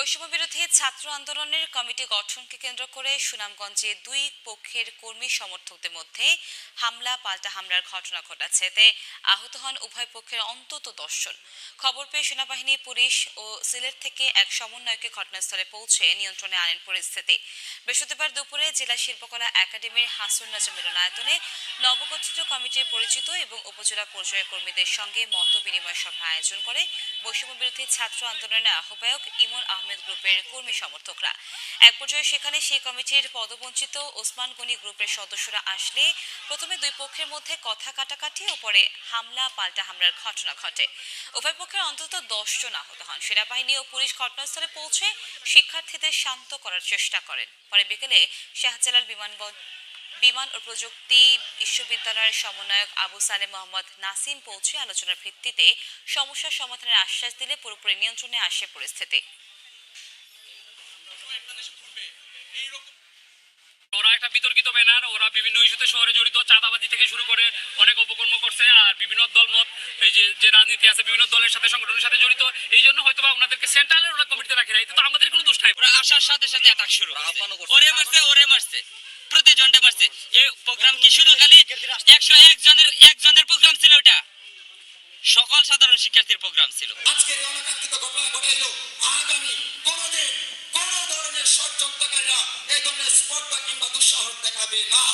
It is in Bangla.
বৈষম্য বিরোধী ছাত্র আন্দোলনের কমিটি গঠনকে কেন্দ্র করে সুনামগঞ্জে দুই পক্ষের কর্মী সমর্থকদের মধ্যে হামলা, পাল্টা হামলার ঘটনা ঘটেছে। এতে আহত হন উভয় পক্ষের অন্তত দশজন খবর পেয়ে সেনাবাহিনী, পুলিশ ও সিলেট থেকে এক সমন্বয়কে ঘটনাস্থলে পৌঁছে নিয়ন্ত্রণে আনেন পরিস্থিতি। বৃহস্পতিবার দুপুরে জেলা শিল্পকলা একাডেমির হাসুন নাজম মিলনায়তনে নবগঠিত কমিটির পরিচিত এবং উপজেলা পর্যায়ের কর্মীদের সঙ্গে মত বিনিময় সভা আয়োজন করে বৈষম্য বিরোধী ছাত্র আন্দোলনের আহ্বায়ক ইমন আহমেদ গ্রুপের কর্মী সমর্থকরা। এক পর্যায়ে সেখানে সেই কমিটির পদবঞ্চিত ওসমান গনি গ্রুপের সদস্যরা আসলে প্রথমে দুই পক্ষের মধ্যে কথা কাটাকাটি ও পরে হামলা, পাল্টা হামলার ঘটনা ঘটে। উভয় পক্ষের অন্তত দশ জন আহত হন। সেনাবাহিনী ও পুলিশ ঘটনাস্থলে পৌঁছে শিক্ষার্থীদের শান্ত করার চেষ্টা করেন। পরে বিকেলে শাহজালাল বিমানবন্দর বিমান ও প্রযুক্তি বিশ্ববিদ্যালয়ের সমন্বয়ক আবু সালে মোহাম্মদ নাসিম পৌঁছে আলোচনার ভিত্তিতে সমস্যা সমাধানের আশ্বাস দিলে পুরোপুরি নিয়ন্ত্রণে আসে পরিস্থিতি। ওরা একটা বিতর্কিত ব্যানার ওরা বিভিন্ন ইস্যুতে শহরে জড়িত চাঁদাবাজি থেকে শুরু করে অনেক অপকর্ম করছে আর বিভিন্ন দলমত এই যে যে রাজনীতি আছে বিভিন্ন দলের সাথে সংগঠনের সাথে জড়িত এই জন্য হয়তো বা ওনাদেরকে সেন্ট্রালের ওরা কমিটিতে রাখে না এটা তো আমাদের কোনো দোষ নাই। ওরা আসার সাথে সাথে অ্যাটাক শুরু। ওরে মারছে ওরে মারছে। প্রতিজনটা মারছে। এই প্রোগ্রাম কি শুধু খালি একশো এক জনের একজনের প্রোগ্রাম ছিল ওটা সকল সাধারণ শিক্ষার্থীর প্রোগ্রাম ছিল। আজকের অনাকাঙ্ক্ষিত ঘটনা ঘটাইল আগামী কোনোদিন এই ধরনের স্পট স্পর্ধা কিংবা দুঃসাহস দেখাবে না।